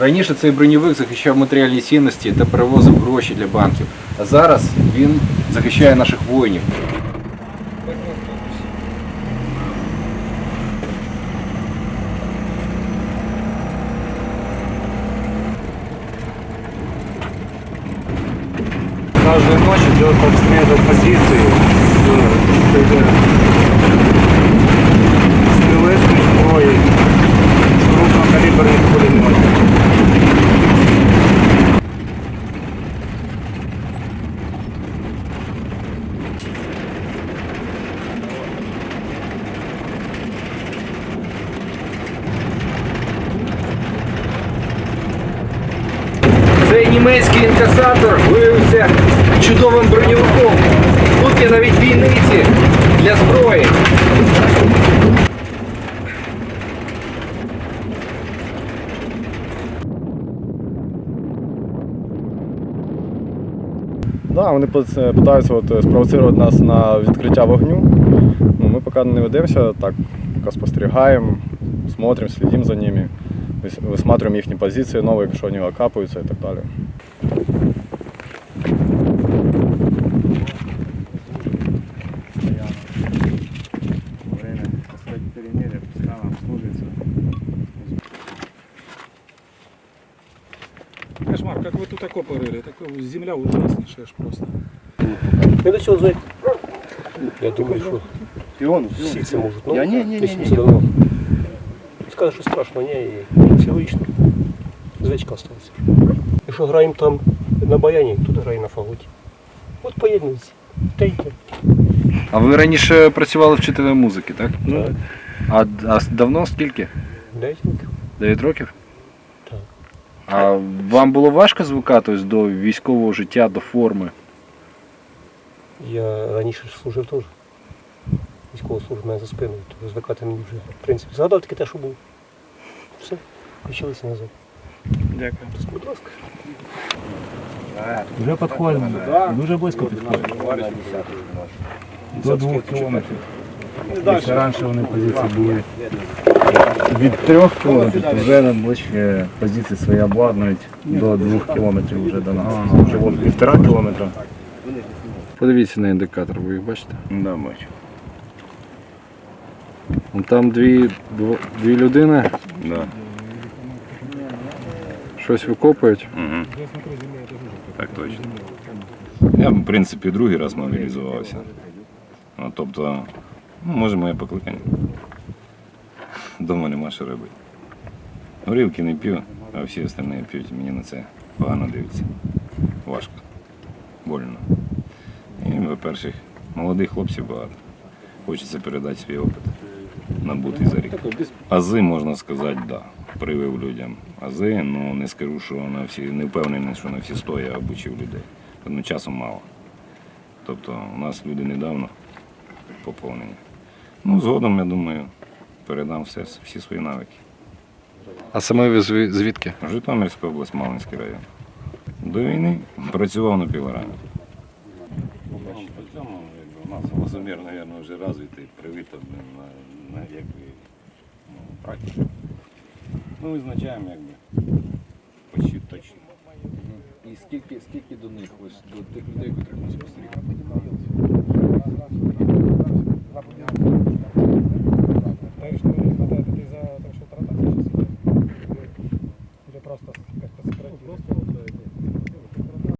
Раніше цей броньовик захищав матеріальні цінності та перевозив гроші для банків. А зараз він захищає наших воїнів. Каждую ночь идет обстрел позиции Німецький інкасатор виявився чудовим броньовиком. Тут є навіть війниці для зброї. Да, вони питаються от, е, спровоцирувати нас на відкриття вогню. Ну, ми поки не ведемося, так поки спостерігаємо, смотрим, слідимо за ними, вис- висматриваємо їхні позиції, нові, якщо вони окапуються і так далі. Время поставить перемирие, пускай она обслуживается. Кошмар, как вы тут окопы рыли? Так земля ужаснейшая ж просто. Я до цього звик. Я думаю, що всі це можуть. Ну, Я ні, ні, ні, ні. все давно. Скаже, що страшно, ні, і Все логічно. Звичка осталася. Якщо граємо там на баяні, тут грає на фаготі. От поєднується. Й те. А ви раніше працювали вчителем музики, так? Так. А, а давно скільки? Дев'ять років. 9 років? Так. А вам було важко звикатись до військового життя, до форми? Я раніше служив теж. Військову службу мене за спиною, то звикати мені вже, в принципі, згадав таке те, що було. Все, включилися назад. Дякую. Будь ласка. Вже підходимо, дуже близько підходимо. До двох кілометрів. Якщо раніше вони позиції були від трьох кілометрів, то вже найближчі позиції свої обладнують до двох кілометрів вже до нас. Вже от півтора кілометра. Подивіться на індикатор, ви їх бачите? Да, бачу. Там дві, дві людини Да. Щось викопують. Угу. Так точно. Я, в принципі, другий раз мобілізувався. Ну, тобто, ну, може моє покликання. Дома нема що робити. Горілки не п'ю, а всі остальні п'ють. Мені на це погано дивиться. Важко. Больно. І, по-перше, молодих хлопців багато. Хочеться передати свій опит, набутий за рік. Ази, можна сказати, да. Привив людям. Ази, ну не скажу, що на всі, не впевнений, що на всі сто я обучив людей. Ну, часу мало. Тобто у нас люди недавно поповнені. Ну, згодом, я думаю, передам все, всі свої навики. А саме ви зві- звідки? Житомирська область, Малинський район. До війни працював на пілорамі. По цьому якби, у нас глазомір, мабуть, вже розвитий, блин, на, на якби, ну, практику. Ну, визначаємо якби почти точно. І скільки, скільки до них, ось до тих людей, котрих ми спостерігаємо?